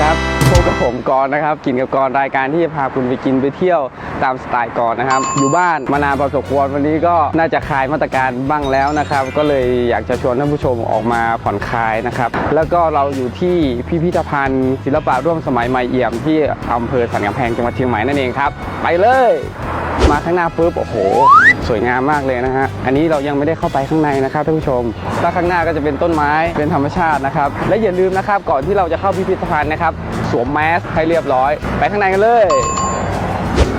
ครับพบกับผมกรนะครับ กินกับกรรายการที่จะพาคุณไปกินไปเที่ยวตามสไตล์กรนะครับ อยู่บ้านมานานพอสมควรวันนี้ก็น่าจะคลายมาตรการบ้างแล้วนะครับ ก็เลยอยากจะชวนท่านผู้ชมออกมาผ่อนคลายนะครับ แล้วก็เราอยู่ที่พิพิธภัณฑ์ศิลปะร่วมสมัยใหม่เอี่ยมที่อำเภอสันกำแพงจังหวัดเชียงใหม่นั่นเองครับ ไปเลย มาข้างหน้าปุ๊บโอ้โห สวยงามมากเลยนะฮะ อันนี้เรายังไม่ได้เข้าไปข้างในนะครับท่านผู้ชมถ้าข้างหน้าก็จะเป็นต้นไม้เป็นธรรมชาตินะครับ และอย่าลืมนะครับก่อนที่เราจะเข้าพิพิธภัณฑ์นะครับสวมแมสให้เรียบร้อย ไปข้างในกันเลย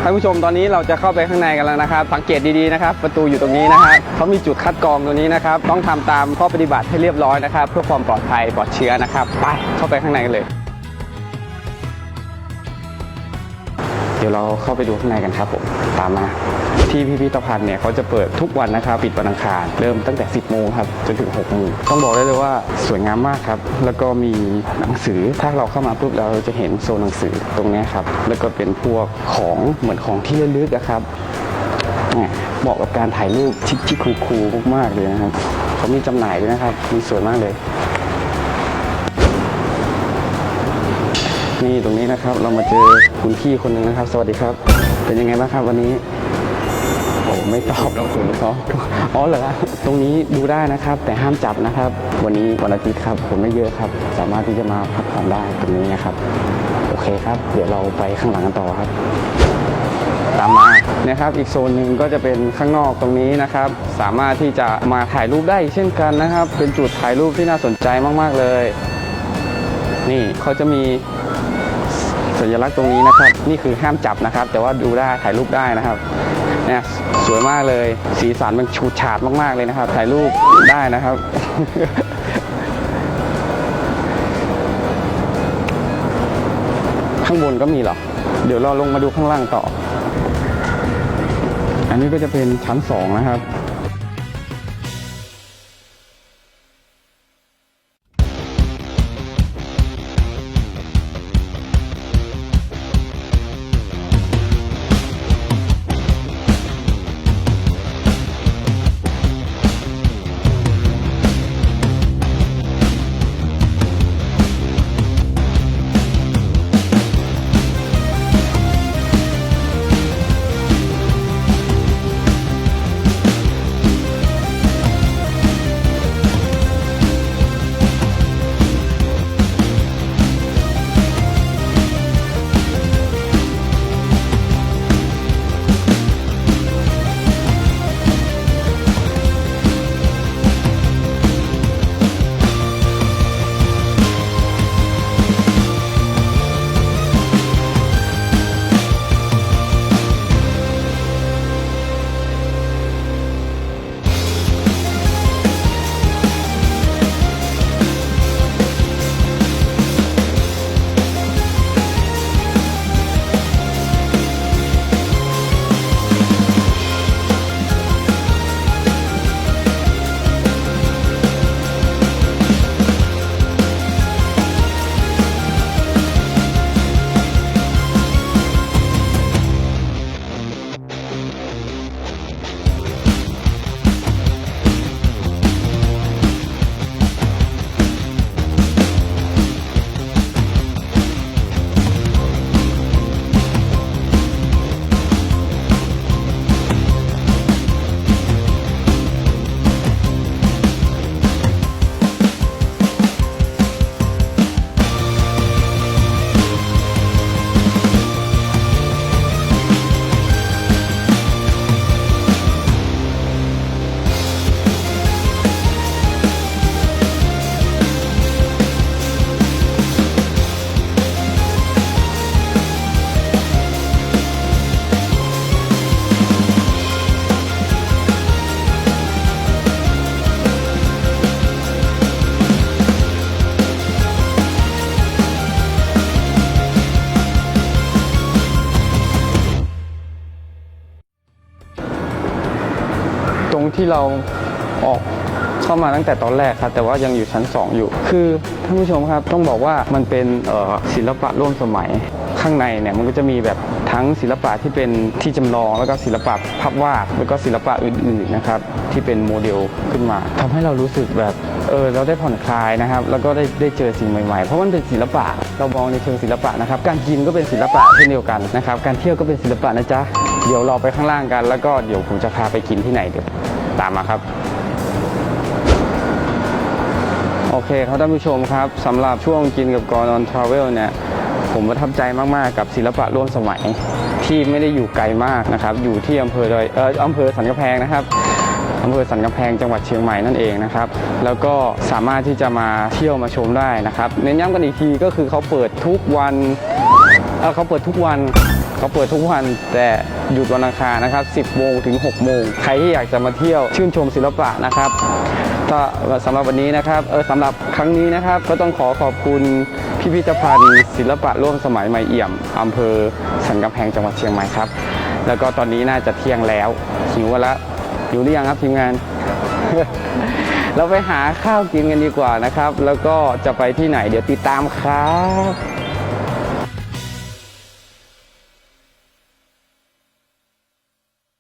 ท่านผู้ชมตอนนี้เราจะเข้าไปข้างในกันแล้วนะครับ สังเกตดีๆนะครับ ประตูอยู่ตรงนี้นะครับเขามีจุดคัดกรองตัวนี้นะครับ ต้องทำตามข้อปฏิบัติให้เรียบร้อยนะครับ เพื่อความปลอดภัยปลอดเชื้อนะครับ ไปเข้าไปข้างในกันเลย เดี๋ยวเราเข้าไปดูข้างในกันครับผมตามมา ที่พิพิธภัณฑ์เนี่ยเขาจะเปิดทุกวันนะครับปิดวันอังคาร เริ่มตั้งแต่ 10 โมงครับจนถึง 6 โมงต้องบอกได้เลยว่าสวยงามมากครับ แล้วก็มีหนังสือถ้าเราเข้ามาปุ๊บเราจะเห็นโซนหนังสือตรงนี้ครับแล้วก็เป็นพวกของเหมือนของที่ระลึกอะครับแหม่เหมาะกับการถ่ายรูปชิคชิคคูคูลๆมากๆเลยนะครับเขามีจำหน่ายด้วยนะครับมีสวยมากเลย นี่ตรงนี้นะครับเรามาเจอคุณพี่คนหนึ่งนะครับ สวัสดีครับ เป็นยังไงบ้างครับวันนี้โอ้ไม่ตอบเราคุณเขาอ๋อเหรอตรงนี้ดูได้นะครับ แต่ห้ามจับนะครับ วันนี้วันอาทิตย์ครับคนไม่เยอะครับ สามารถที่จะมาพักผ่อนได้ตรงนี้นะครับ โอเคครับ เดี๋ยวเราไปข้างหลังกันต่อครับ ตามมานะครับอีกโซนหนึ่งก็จะเป็นข้างนอกตรงนี้นะครับ สามารถที่จะมาถ่ายรูปได้เช่นกันนะครับ เป็นจุดถ่ายรูปที่น่าสนใจมาก ๆเลย นี่เขาจะมี สัญลักษณ์ตรงนี้นะครับ นี่คือห้ามจับนะครับ แต่ว่าดูได้ถ่ายรูปได้นะครับเนี่ยสวยมากเลย สีสันมันฉูดฉาดมากๆเลยนะครับ ถ่ายรูปได้นะครับข้างบนก็มีหรอ เดี๋ยวเราลงมาดูข้างล่างต่อ อันนี้ก็จะเป็นชั้นสองนะครับ ที่เราออกเข้ามาตั้งแต่ตอนแรกครับ แต่ว่ายังอยู่ชั้น 2 อยู่ คือท่านผู้ชมครับต้องบอกว่ามันเป็นศิลปะร่วมสมัยข้างในเนี่ยมันก็จะมีแบบทั้งศิลปะที่เป็นที่จำลอง แล้วก็ศิลปะภาพวาดแล้วก็ศิลปะอื่นๆนะครับที่เป็นโมเดลขึ้นมาทำให้เรารู้สึกแบบเออเราได้ผ่อนคลายนะครับ แล้วก็ได้ได้เจอสิ่งใหม่ๆ เพราะมันเป็นศิลปะเรามองในเชิงศิลปะนะครับ การกินก็เป็นศิลปะเช่นเดียวกันนะครับ การเที่ยวก็เป็นศิลปะนะจ๊ะเดี๋ยวเราไปข้างล่างกัน แล้วก็เดี๋ยวผมจะพาไปกินที่ไหนเดี๋ยว ตามมาครับ โอเคครับท่านผู้ชมครับสำหรับช่วงกินกับกอนอนทราเวลเนี่ยผมประทับใจมากๆกับศิลปะร่วมสมัยที่ไม่ได้อยู่ไกลมากนะครับ อยู่ที่อำเภอดอยเอออำเภอสันกำแพงนะครับอำเภอสันกำแพงจังหวัดเชียงใหม่นั่นเองนะครับ แล้วก็สามารถที่จะมาเที่ยวมาชมได้นะครับ เน้นย้ำกันอีกทีก็คือเขาเปิดทุกวัน เออเขาเปิดทุกวันเขาเปิดทุกวัน แต่หยุดวันอังคารนะครับ 10 โมงถึง 6 โมง ใครที่อยากจะมาเที่ยวชื่นชมศิลปะนะครับก็สำหรับวันนี้นะครับเออสำหรับครั้งนี้นะครับ ก็ต้องขอขอบคุณพิพิธภัณฑ์ ศิลปะร่วมสมัยใหม่เอี่ยมอำเภอสันกำแพงจังหวัดเชียงใหม่ครับ แล้วก็ตอนนี้น่าจะเที่ยงแล้วหิวกันแล้วหิวหรือยังครับทีมงาน เราไปหาข้าวกินกันดีกว่านะครับ แล้วก็จะไปที่ไหนเดี๋ยวติดตามครับ